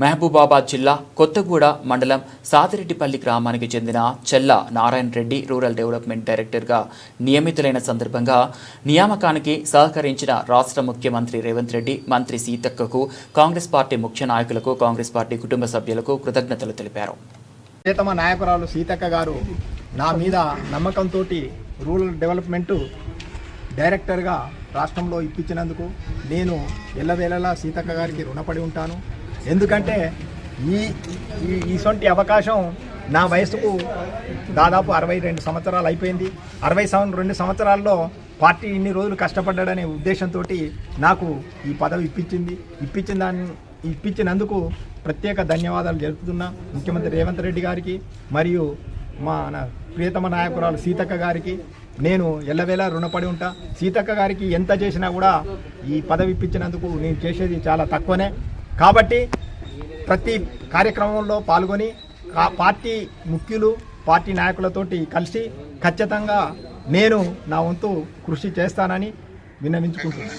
మహబూబాబాద్ జిల్లా కొత్తగూడ మండలం సాదిరెడ్డిపల్లి గ్రామానికి చెందిన చెల్ల నారాయణ రెడ్డి రూరల్ డెవలప్మెంట్ డైరెక్టర్గా నియమితులైన సందర్భంగా నియామకానికి సహకరించిన రాష్ట్ర ముఖ్యమంత్రి రేవంత్ రెడ్డి మంత్రి సీతక్కకు కాంగ్రెస్ పార్టీ ముఖ్య నాయకులకు కాంగ్రెస్ పార్టీ కుటుంబ సభ్యులకు కృతజ్ఞతలు తెలిపారు. ప్రియతమ నాయకురాలు సీతక్క గారు నా మీద నమ్మకంతో రూరల్ డెవలప్మెంట్ డైరెక్టర్గా రాష్ట్రంలో ఇప్పించినందుకు నేను ఎల్లవేళలా సీతక్క గారికి రుణపడి ఉంటాను. ఎందుకంటే ఈ ఈ ఇటువంటి అవకాశం నా వయసుకు దాదాపు అరవై రెండు సంవత్సరాలు అయిపోయింది. అరవై సంవ రెండు సంవత్సరాల్లో పార్టీ ఇన్ని రోజులు కష్టపడ్డాడనే ఉద్దేశంతో నాకు ఈ పదవి ఇప్పించింది. ఇప్పించిన దాన్ని ఇప్పించినందుకు ప్రత్యేక ధన్యవాదాలు జరుపుతున్నా ముఖ్యమంత్రి రేవంత్ రెడ్డి గారికి మరియు మా నా ప్రియతమ నాయకురాలు సీతక్క గారికి. నేను ఎల్లవేళ రుణపడి ఉంటా. సీతక్క గారికి ఎంత చేసినా కూడా ఈ పదవి ఇప్పించినందుకు నేను చేసేది చాలా తక్కువనే. కాబట్టి ప్రతి కార్యక్రమంలో పాల్గొని కా- పార్టీ ముఖ్యులు పార్టీ నాయకులతోటి కలిసి ఖచ్చితంగా నేను నా వంతు కృషి చేస్తానని విన్నవించుకుంటున్నాను.